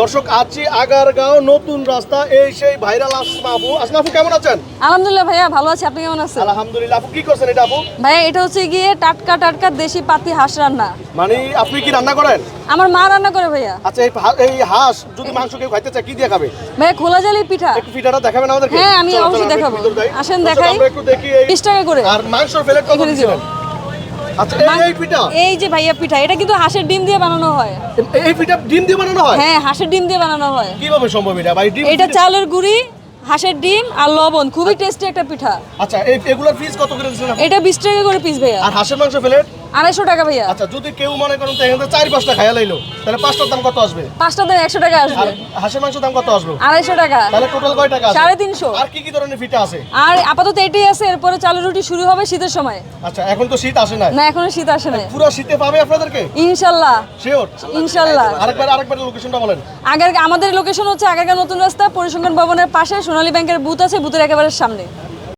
দর্শক আছি আগারগাঁও নতুন রাস্তা এই সেই ভাইরাল আসমা আপু আসমা আপু কেমন আছেন? আলহামদুলিল্লাহ ভাইয়া ভালো আছি। আপনি কেমন আছেন? আলহামদুলিল্লাহ আপু কি করছেন এটা আপু? ভাইয়া এটা হচ্ছে গিয়ে টাটকা টাটকা দেশি পাতি হাঁস রান্না। মানে আপনি কি রান্না করেন? আমার মা রান্না করে ভাইয়া। আচ্ছা এই এই হাঁস যদি মাংস কেউ খাইতে চায় কি দিয়ে খাবে? ভাইয়া খোলা জালি পিঠা। একটু পিঠাটা দেখাবেন আমাদেরকে? হ্যাঁ, আমি অবশ্যই দেখাবো। আসেন দেখাই। আমরা একটু দেখি এই 20 টাকা করে। আর মাংসর প্লেট কত এখানে দিচ্ছিলেন আচ্ছা এই- এই পিঠা? এই যে ভাইয়া পিঠা এটা কিন্তু হাঁসের ডিম দিয়ে বানানো হয়। এই- পিঠা ডিম দিয়ে বানানো হয়? হ্যাঁ হাঁসের ডিম দিয়ে বানানো হয়। কীভাবে সম্ভব এটা? ভাই ডিম এটা চালের গুঁড়ি হাঁসের ডিম আর লবণ খুবই টেস্টি একটা পিঠা। আচ্ছা এই এগুলোর পিস কত করে দিচ্ছেন এটা বিশ টাকা করে পিস ভাইয়া। আর হাঁসের মাংস প্লেট আড়াইশো টাকা ভাইয়া। আচ্ছা যদি কেউ মনে করেন তো এখান চার পাঁচটা খাইয়া লাইলো তাহলে পাঁচটার দাম কত আসবে? পাঁচটা দাম একশো টাকা আসবে। হাঁসের মাংসের দাম কত আসবে? আড়াইশো টাকা। তাহলে টোটাল কয় টাকা সাড়ে তিনশো। আর কি কি ধরনের পিঠা আছে? আর আপাতত এটাই আছে এরপরে চালের রুটি শুরু হবে শীতের সময়। আচ্ছা এখন তো শীত আসে না না এখনও শীত আসে না পুরো শীতে পাবে আপনাদেরকে? ইনশাল্লাহ। শিওর ইনশাল্লাহ। আরেকবার আরেকবার লোকেশনটা বলেন। আগের আমাদের লোকেশন হচ্ছে আগারগাঁ নতুন রাস্তা পরিসংখ্যান ভবনের পাশে সোনালী ব্যাংকের বুথ আছে বুথের একেবারে সামনে।